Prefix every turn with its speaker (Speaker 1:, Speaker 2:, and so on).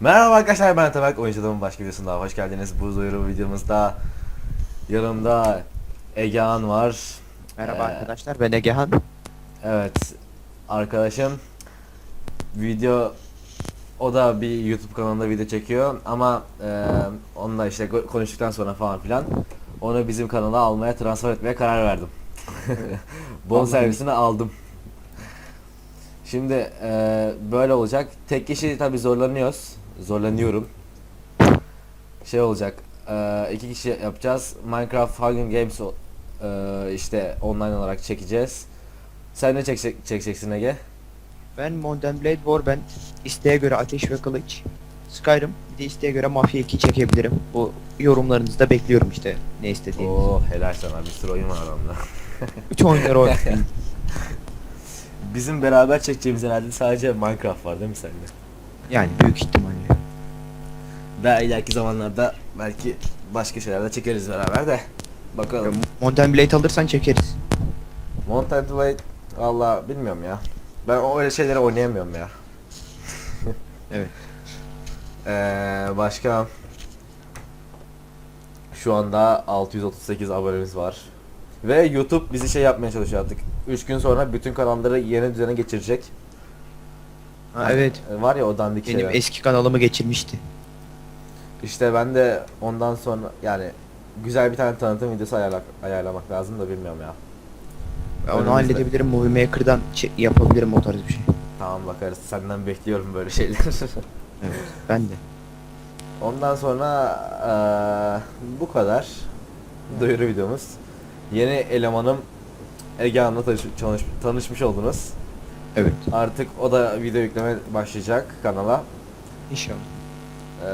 Speaker 1: Merhaba arkadaşlar ben Ataberk oyunculuğumun başka videosunda hoş geldiniz. Bu duyuru videomuzda yanımda Egehan var.
Speaker 2: Merhaba
Speaker 1: Ee,
Speaker 2: arkadaşlar ben Egehan.
Speaker 1: Evet arkadaşım video o da bir YouTube kanalında video çekiyor ama e, onunla işte konuştuktan sonra falan filan onu bizim kanala almaya transfer etmeye karar verdim. Bon servisini aldım. Şimdi e, böyle olacak. Tek kişi tabi zorlanıyoruz. Zorlanıyorum. Şey olacak. E, iki kişi yapacağız. Minecraft Hunger Games e, işte online olarak çekeceğiz. Sen ne çekecek, çekeceksin Ege?
Speaker 2: Ben Modern Blade War ben isteğe göre Ateş ve Kılıç. Skyrim bir de isteğe göre Mafya 2 çekebilirim. Bu yorumlarınızı da bekliyorum işte ne istediğinizi.
Speaker 1: Oo helal sana bir sürü oyun var aramda.
Speaker 2: Üç oyunları oynayın.
Speaker 1: Bizim beraber çekeceğimiz herhalde sadece Minecraft var değil mi sende?
Speaker 2: yani büyük ihtimalle.
Speaker 1: Daha ileriki zamanlarda belki başka şeyler de çekeriz beraber de. Bakalım.
Speaker 2: Modern Blade alırsan çekeriz.
Speaker 1: Mountain Blade valla bilmiyorum ya. Ben öyle şeyleri oynayamıyorum ya.
Speaker 2: Evet.
Speaker 1: Ee, başka şu anda 638 abonemiz var. Ve YouTube bizi şey yapmaya çalışıyor artık. 3 gün sonra bütün kanalları yeni düzene geçirecek.
Speaker 2: Ha, evet.
Speaker 1: Var ya o dandik
Speaker 2: Benim
Speaker 1: şeyler.
Speaker 2: eski kanalımı geçirmişti.
Speaker 1: İşte ben de ondan sonra yani güzel bir tane tanıtım videosu ayarla, ayarlamak lazım da bilmiyorum ya.
Speaker 2: Ben onu
Speaker 1: Önümüzde.
Speaker 2: halledebilirim. Movie Maker'dan çe- yapabilirim o tarz bir şey.
Speaker 1: Tamam bakarız. Senden bekliyorum böyle şeyler.
Speaker 2: Evet. Ben de.
Speaker 1: ondan sonra eee, bu kadar. Duyuru videomuz. Yeni elemanım Egehan'la tanış, tanış- tanışmış oldunuz.
Speaker 2: Evet.
Speaker 1: Artık o da video yükleme başlayacak kanala.
Speaker 2: İnşallah.
Speaker 1: Eee,